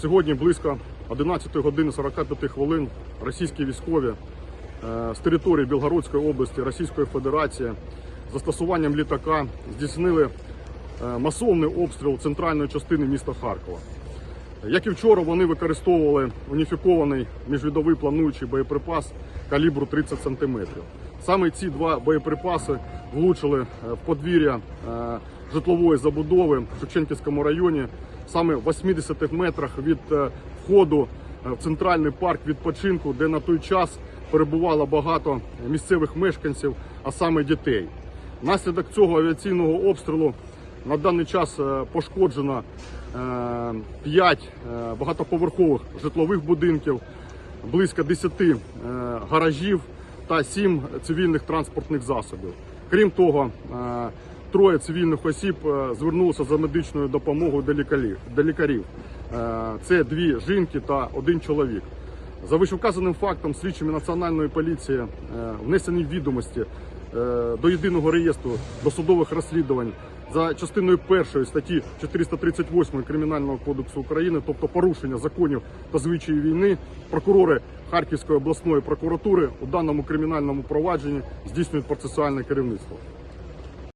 Сьогодні близько 11 години 45 хвилин російські військові е, з території Білгородської області Російської Федерації застосуванням літака здійснили е, масовний обстріл центральної частини міста Харкова. Як і вчора, вони використовували уніфікований міжвідовий плануючий боєприпас калібру 30 см. Саме ці два боєприпаси влучили е, в подвір'я е, житлової забудови в Шевченківському районі, саме в 80 метрах від е, входу в центральний парк відпочинку, де на той час перебувало багато місцевих мешканців, а саме дітей. Внаслідок цього авіаційного обстрілу на даний час е, пошкоджено 5 багатоповерхових житлових будинків, близько 10 е, гаражів та 7 цивільних транспортних засобів. Крім того, е, троє цивільних осіб е, звернулися за медичною допомогою до лікарів. Е, Це дві жінки та один чоловік. За вищевказаним фактом слідчими національної поліції е, внесені відомості е, до єдиного реєстру досудових розслідувань за частиною першої статті 438 Кримінального кодексу України, тобто порушення законів та звичаї війни, прокурори Харківської обласної прокуратури у даному кримінальному провадженні здійснюють процесуальне керівництво.